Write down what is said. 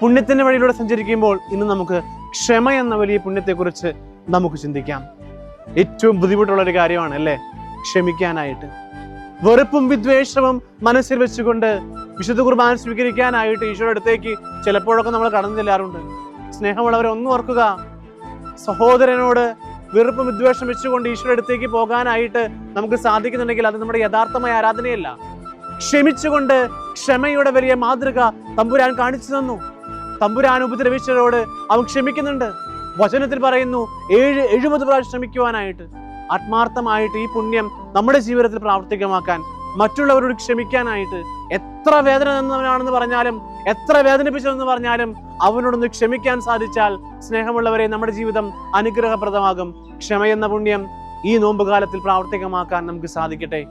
പുണ്യത്തിന്റെ വഴിയിലൂടെ സഞ്ചരിക്കുമ്പോൾ ഇന്ന് നമുക്ക് ക്ഷമ എന്ന വലിയ പുണ്യത്തെക്കുറിച്ച് നമുക്ക് ചിന്തിക്കാം. ഏറ്റവും ബുദ്ധിമുട്ടുള്ള ഒരു കാര്യമാണ് അല്ലേ? ക്ഷമിക്കാനായിട്ട്. വെറുപ്പും വിദ്വേഷവും മനസ്സിൽ വെച്ചുകൊണ്ട് വിശുദ്ധ കുർബാന സ്വീകരിക്കാനായിട്ട് ഈശോയുടെ അടുത്തേക്ക് ചിലപ്പോഴൊക്കെ നമ്മൾ കടന്നു ചെല്ലാറുണ്ട്. സ്നേഹമുള്ളവരെ ഒന്നും ഓർക്കുക. സഹോദരനോട് വെറുപ്പും വിദ്വേഷം വെച്ചുകൊണ്ട് ഈശോയുടെ അടുത്തേക്ക് പോകാനായിട്ട് നമുക്ക് സാധിക്കുന്നുണ്ടെങ്കിൽ അത് നമ്മുടെ യഥാർത്ഥമായ ആരാധനയല്ല. ക്ഷമിച്ചുകൊണ്ട് ക്ഷമയുടെ വലിയ മാതൃക തമ്പുരാൻ കാണിച്ചു തന്നു. തമ്പുരാൻ ഉപദ്രവിച്ചവരോട് അവൻ ക്ഷമിക്കുന്നുണ്ട്. വചനത്തിൽ പറയുന്നു ഏഴ് എഴുപത് പ്രാവശ്യം ക്ഷമിക്കുവാനായിട്ട്. ആത്മാർത്ഥമായിട്ട് ഈ പുണ്യം നമ്മുടെ ജീവിതത്തിൽ പ്രാവർത്തികമാക്കാൻ മറ്റുള്ളവരോട് ക്ഷമിക്കാനായിട്ട് എത്ര വേദന തന്നവനാണെന്ന് പറഞ്ഞാലും എത്ര വേദനിപ്പിച്ചതെന്ന് പറഞ്ഞാലും അവനോടൊന്ന് ക്ഷമിക്കാൻ സാധിച്ചാൽ സ്നേഹമുള്ളവരെ നമ്മുടെ ജീവിതം അനുഗ്രഹപ്രദമാകും. ക്ഷമയെന്ന പുണ്യം ഈ നോമ്പുകാലത്തിൽ പ്രാവർത്തികമാക്കാൻ നമുക്ക് സാധിക്കട്ടെ.